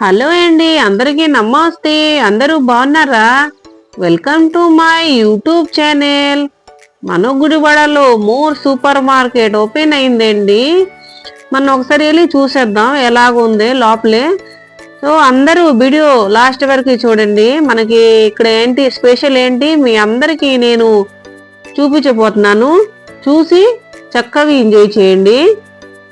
Hello అండి అందరికీ నమస్తే. అందరూ బాగున్నారా? Welcome to my YouTube channel. మన గుడివాడలో మోర్ సూపర్ మార్కెట్ ఓపెన్ అయిందండి. మనం ఒకసారి వెళ్ళి చూసేద్దాం ఎలాగుంది లోపలే. సో అందరూ వీడియో లాస్ట్ వరకు చూడండి. మనకి ఇక్కడ ఏంటి స్పెషల్ ఏంటి మీ అందరికీ నేను చూపించబోతున్నాను. చూసి చక్కగా ఎంజాయ్ చేయండి.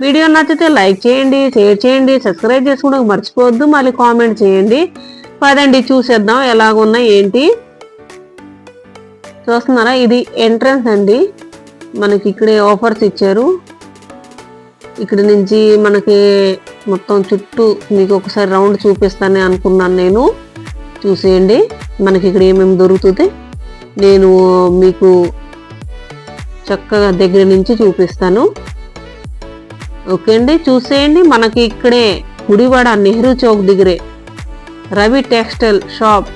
వీడియో నచ్చితే లైక్ చేయండి షేర్ చేయండి సబ్స్క్రైబ్ చేసుకోవడం మర్చిపోవద్దు. మళ్ళీ కామెంట్ చేయండి. పదండి చూసేద్దాం ఎలాగున్నా ఏంటి. చూస్తున్నారా? ఇది ఎంట్రన్స్ అండి. మనకి ఇక్కడే ఆఫర్స్ ఇచ్చారు. ఇక్కడ నుంచి మనకి మొత్తం చుట్టూ మీకు ఒకసారి రౌండ్ చూపిస్తానని అనుకున్నాను నేను. చూసేయండి. మనకి ఇక్కడ ఏమేమి దొరుకుతుంది. నేను మీకు చక్కగా దగ్గర నుంచి చూపిస్తాను. ఓకే అండి చూసేయండి మనకి ఇక్కడే గుడివాడ నెహ్రూ చౌక్ దగ్గరే. Ravi textile shop.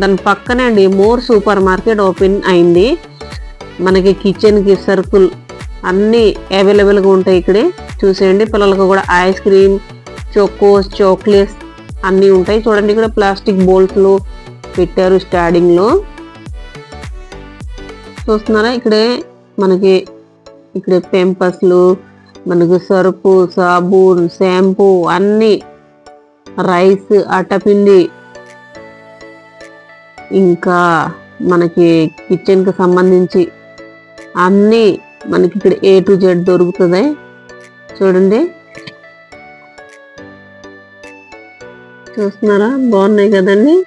దాని పక్కనే అండి మోర్ సూపర్ మార్కెట్ ఓపెన్ అయింది. మనకి కిచెన్కి సరుకులు అన్నీ అవైలబుల్గా ఉంటాయి ఇక్కడే. చూసేయండి పిల్లలకు కూడా ఐస్ క్రీమ్ చోకోస్ చాక్లెట్స్ అన్నీ ఉంటాయి. చూడండి ఇక్కడ ప్లాస్టిక్ బౌల్స్లో పెట్టారు స్టార్టింగ్లో చూస్తున్నారా? ఇక్కడే మనకి ఇక్కడ పెంపస్లు మనకి సరుపు సాబూన్ షాంపూ అన్నీ రైస్ అట్టపిండి. ఇంకా మనకి కిచెన్కి సంబంధించి అన్నీ మనకి ఇక్కడ ఏ టు జెడ్ దొరుకుతుంది. చూడండి. చూస్తున్నారా? బాగున్నాయి కదండి.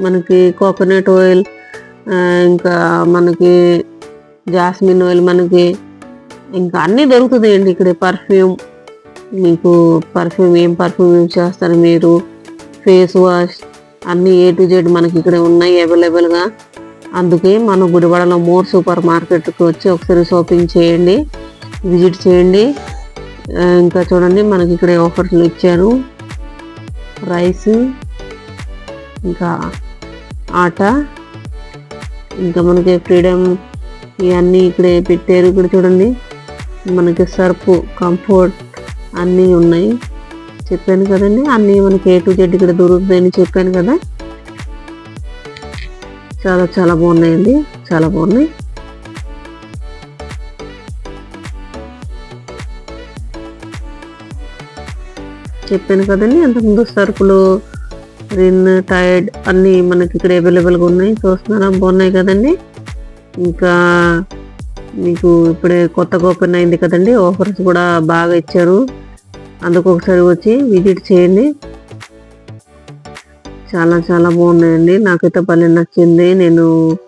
మనకి కోకోనట్ ఆయిల్ ఇంకా మనకి జాస్మిన్ ఆయిల్ మనకి ఇంకా అన్నీ దొరుకుతాయండి ఇక్కడ పర్ఫ్యూమ్ మీకు పర్ఫ్యూమ్ ఏం పర్ఫ్యూమ్ యూజ్ చేస్తారు మీరు? ఫేస్ వాష్ అన్నీ ఏ టు జెడ్ మనకి ఇక్కడ ఉన్నాయి అవైలబుల్గా అందుకే మనం గుడివాడలో మోర్ సూపర్ మార్కెట్కి వచ్చి ఒకసారి షాపింగ్ చేయండి విజిట్ చేయండి. ఇంకా చూడండి మనకి ఇక్కడ ఆఫర్స్లు ఇచ్చారు. రైస్ ఇంకా ఆట ఇంకా మనకి ఫ్రీడమ్ ఇవన్నీ ఇక్కడే పెట్టారు. ఇక్కడ చూడండి. మనకి సర్పు కంఫర్ట్ అన్నీ ఉన్నాయి. చెప్పాను కదండి అన్నీ మనకి ఏ టు జెడ్ ఇక్కడ దొరుకుతాయని చెప్పాను కదా. చాలా చాలా బాగున్నాయండి చాలా బాగున్నాయి. చెప్పాను కదండి అంతకుముందు సరుకులు రిన్ టైడ్ అన్నీ మనకి ఇక్కడ అవైలబుల్గా ఉన్నాయి. చూస్తున్నారా? బాగున్నాయి కదండి. ఇంకా మీకు ఇప్పుడే కొత్తగా ఓపెన్ అయింది కదండి ఆఫర్స్ కూడా బాగా ఇచ్చారు. అందుకు ఒకసారి వచ్చి విజిట్ చేయండి. చాలా చాలా బాగున్నాయండి. నాకైతే భలే నచ్చింది. నేను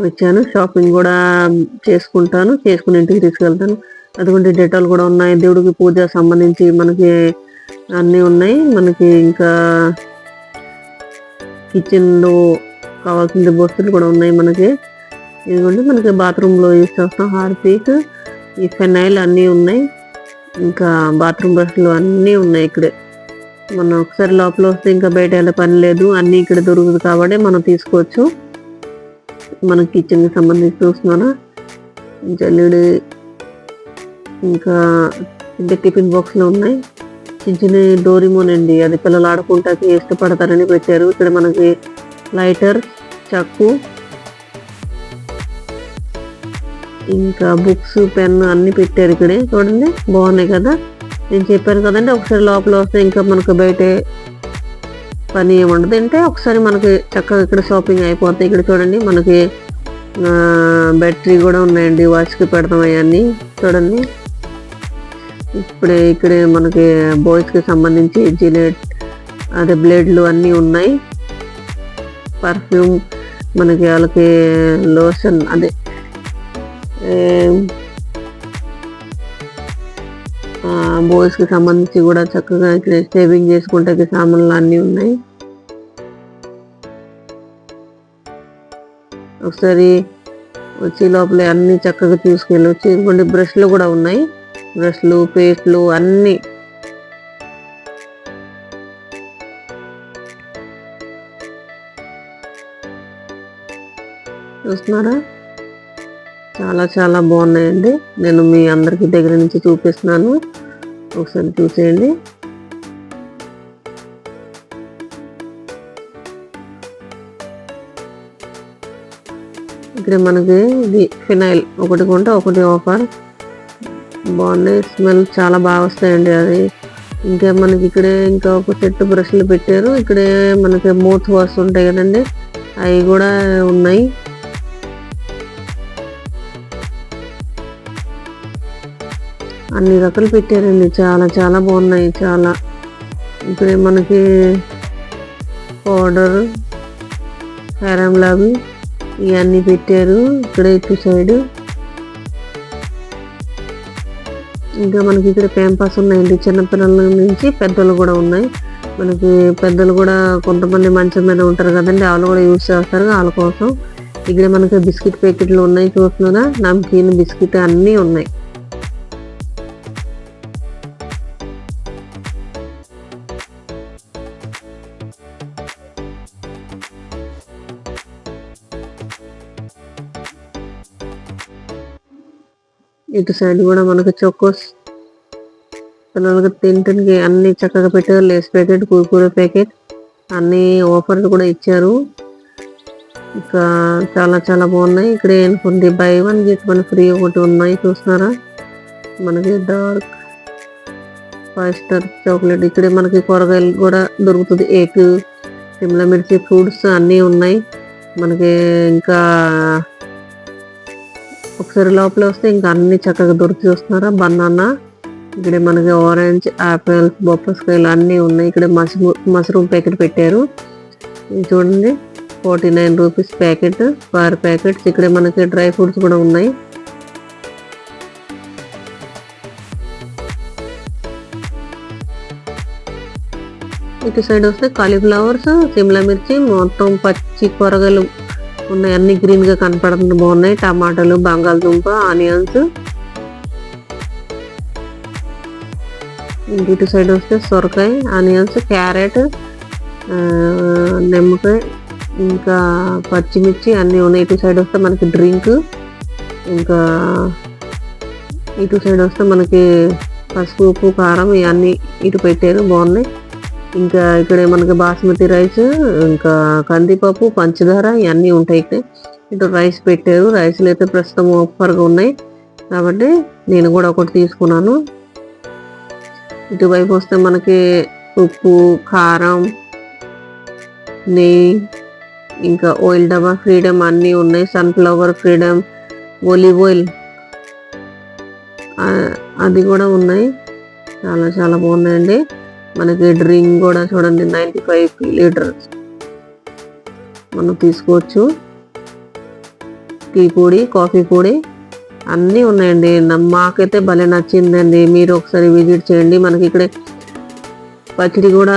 వచ్చాను షాపింగ్ కూడా చేసుకుంటాను చేసుకుని ఇంటికి తీసుకెళ్తాను. అటువంటి డెటాల్ కూడా ఉన్నాయి. దేవుడికి పూజ సంబంధించి మనకి అన్నీ ఉన్నాయి. మనకి ఇంకా కిచెన్లో కావాల్సిన వస్తువులు కూడా ఉన్నాయి మనకి. ఇదిగోండి మనకి బాత్రూంలో యూస్ చేస్తాం హార్పిక్ ఈ ఫెనైల్ అన్నీ ఉన్నాయి. ఇంకా బాత్రూమ్ బ్రష్లు అన్నీ ఉన్నాయి ఇక్కడే. మనం ఒకసారి లోపల వస్తే ఇంకా బయట వెళ్ళే పని లేదు. అన్నీ ఇక్కడ దొరుకుతుంది కాబట్టి మనం తీసుకోవచ్చు. మన కిచెన్కి సంబంధించి చూస్తున్నారా జల్లుడి ఇంకా పెద్ద టిఫిన్ బాక్స్లు ఉన్నాయి. చిన్న చిన్న డోరిమోన్ అండి. అది పిల్లలు ఆడుకుంటాకి ఇష్టపడతారని పెట్టారు. ఇక్కడ మనకి లైటర్ చక్కు ఇంకా బుక్స్ పెన్ అన్ని పెట్టారు ఇక్కడే. చూడండి బాగున్నాయి కదా. నేను చెప్పాను కదండి ఒకసారి లోపల వస్తే ఇంకా మనకు బయట పని ఏముండదు. అంటే ఒకసారి మనకి చక్కగా ఇక్కడ షాపింగ్ అయిపోతే ఇక్కడ చూడండి మనకి బ్యాటరీ కూడా ఉన్నాయండి వాచ్కి పెడతాం అవన్నీ. చూడండి. ఇప్పుడే ఇక్కడ మనకి బాయ్స్కి సంబంధించి జిలెట్ అదే బ్లేడ్లు అన్నీ ఉన్నాయి. పర్ఫ్యూమ్ మనకి వాళ్ళకి లోషన్ అదే బాయ్స్కి సంబంధించి కూడా చక్కగా ఇక్కడ సేవింగ్ చేసుకుంటే సామాన్లు అన్నీ ఉన్నాయి. ఒకసారి వచ్చి లోపల అన్ని చక్కగా తీసుకెళ్ళొచ్చు. ఇదిగోండి బ్రష్లు కూడా ఉన్నాయి. బ్రష్లు పేస్ట్లు అన్నీ. చూస్తున్నారా? చాలా చాలా బాగున్నాయండి. నేను మీ అందరికి దగ్గర నుంచి చూపిస్తున్నాను. ఒకసారి చూసేయండి. ఇక్కడ మనకి ఇది ఫినైల్. ఒకటి కొంటే ఒకటి ఆఫర్. బాగున్నాయి. స్మెల్ చాలా బాగా వస్తాయండి అది. ఇంకా మనకి ఇక్కడే ఇంకా ఒక సెట్ బ్రష్లు పెట్టారు. ఇక్కడే మనకి మూత్ వాష్ ఉంటాయి కదండి. అవి కూడా ఉన్నాయి. అన్ని రకాలు పెట్టారండి. చాలా చాలా బాగున్నాయి. చాలా. ఇక్కడే మనకి పౌడర్ ఫెరం లావి ఇవన్నీ పెట్టారు. ఇక్కడ ఇటు సైడ్. ఇంకా మనకి ఇక్కడ క్యాంపస్ ఉన్నాయండి. చిన్నపిల్లల నుంచి పెద్దలు కూడా ఉన్నాయి. మనకి పెద్దలు కూడా కొంతమంది మంచం మీద ఉంటారు కదండి. వాళ్ళు కూడా యూజ్ చేస్తారు వాళ్ళ కోసం. ఇక్కడ మనకి బిస్కెట్ ప్యాకెట్లు ఉన్నాయి. చూస్తున్నారా? నమ్కీన్ బిస్కెట్ అన్నీ ఉన్నాయి. ఇటు సైడ్ కూడా మనకి చొక్కోస్ పిల్లలకి తింటానికి అన్ని చక్కగా పెట్టారు. లేస్ ప్యాకెట్ కూరకూర ప్యాకెట్ అన్ని ఆఫర్లు కూడా ఇచ్చారు. ఇంకా చాలా చాలా బాగున్నాయి. ఇక్కడ ఏంటంటే buy one get one free ఒకటి ఉన్నాయి. చూస్తున్నారా? మనకి డార్క్ ఫైవ్ స్టార్ చాక్లెట్ ఇక్కడ మనకి కూరగాయలు కూడా దొరుకుతుంది. ఏక్ సిమ్లా మిర్చి ఫ్రూట్స్ అన్నీ ఉన్నాయి. మనకి ఇంకా ఒకసారి లోపల వస్తే ఇంకా అన్ని చక్కగా దొరికి చూస్తున్నారా? బనానా ఇక్కడ మనకి ఆరెంజ్ యాపిల్ బొప్పస్కాయలు అన్నీ ఉన్నాయి. ఇక్కడ మష్రూమ్ మష్రూమ్ ప్యాకెట్ పెట్టారు. ఇది చూడండి forty nine rupees packet per packets ఇక్కడ మనకి డ్రై ఫ్రూట్స్ కూడా ఉన్నాయి. ఇటు సైడ్ వస్తే కాలీఫ్లవర్స్ సిమ్లా మిర్చి మొత్తం పచ్చి కూరగాయలు ఉన్నాయి. అన్ని గ్రీన్గా కనపడుతుంది. బాగున్నాయి. టమాటాలు బంగాళదుంప ఆనియన్స్. ఇటు సైడ్ వస్తే సొరకాయ ఆనియన్స్ క్యారెట్ నిమ్మకాయ ఇంకా పచ్చిమిర్చి అన్నీ ఉన్నాయి. ఇటు సైడ్ వస్తే మనకి డ్రింక్ ఇంకా ఇటు సైడ్ వస్తే మనకి పసుపు ఉప్పు కారం ఇవన్నీ ఇటు పెట్టారు. బాగున్నాయి. ఇంకా ఇక్కడ మనకి బాస్మతి రైస్ ఇంకా కందిపప్పు పంచదార ఇవన్నీ ఉంటాయి ఇక్కడ. ఇటు రైస్ పెట్టారు. రైస్లు అయితే ప్రస్తుతం ఆఫర్గా ఉన్నాయి. కాబట్టి నేను కూడా ఒకటి తీసుకున్నాను. ఇటువైపు వస్తే మనకి ఉప్పు కారం నెయ్యి ఇంకా ఆయిల్ డబ్బా ఫ్రీడమ్ అన్నీ ఉన్నాయి. సన్ఫ్లవర్ ఫ్రీడమ్ ఒలివ్ ఆయిల్ అది కూడా ఉన్నాయి. చాలా చాలా బాగున్నాయండి. మనకి డ్రింక్ కూడా చూడండి నైంటీ ఫైవ్ లీటర్స్ మనం తీసుకోవచ్చు. టీ పొడి కాఫీ పొడి అన్నీ ఉన్నాయండి. మాకైతే భలే నచ్చిందండి. మీరు ఒకసారి విజిట్ చేయండి. మనకి ఇక్కడ పచ్చడి కూడా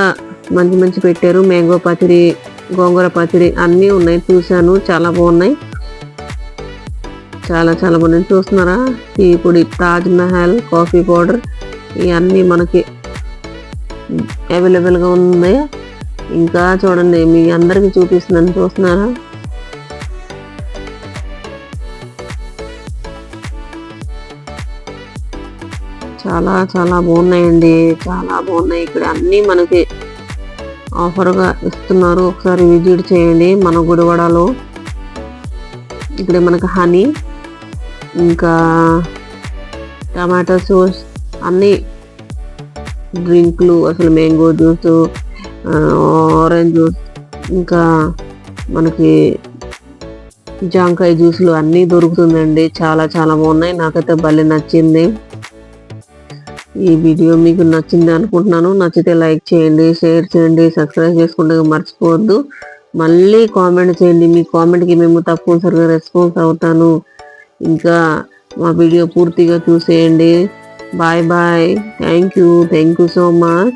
మంచి మంచి పెట్టారు. మ్యాంగో పచ్చడి గోంగూర పచ్చడి అన్నీ ఉన్నాయి. చూశాను చాలా బాగున్నాయి. చాలా చాలా బాగున్నాయి. చూస్తున్నారా? టీ పొడి తాజ్ మహల్ కాఫీ పౌడర్ ఇవన్నీ మనకి అవైలబుల్గా ఉంది ఇంకా చూడండి మీ అందరికి చూపిస్తున్నాను చూస్తున్నారా? చాలా చాలా బాగున్నాయండి. చాలా బాగున్నాయి. ఇక్కడ అన్నీ మనకి ఆఫర్గా ఇస్తున్నారు. ఒకసారి విజిట్ చేయండి మన గుడివాడలో. ఇక్కడ మనకి హనీ ఇంకా టమాటో సోస్ అన్నీ డ్రింక్లు అసలు మ్యాంగో జ్యూస్ ఆరెంజ్ జ్యూస్ ఇంకా మనకి జాంకాయ జ్యూస్లు అన్నీ దొరుకుతుందండి. చాలా చాలా బాగున్నాయి. నాకైతే భలే నచ్చింది. ఈ వీడియో మీకు నచ్చింది అనుకుంటున్నాను. నచ్చితే లైక్ చేయండి షేర్ చేయండి సబ్స్క్రైబ్ చేసుకుంటే మర్చిపోవద్దు. మళ్ళీ కామెంట్ చేయండి. మీ కామెంట్కి మేము తప్పనిసరిగా రెస్పాన్స్ అవుతాను. ఇంకా మా వీడియో పూర్తిగా చూసేయండి. Bye bye. Thank you. Thank you so much.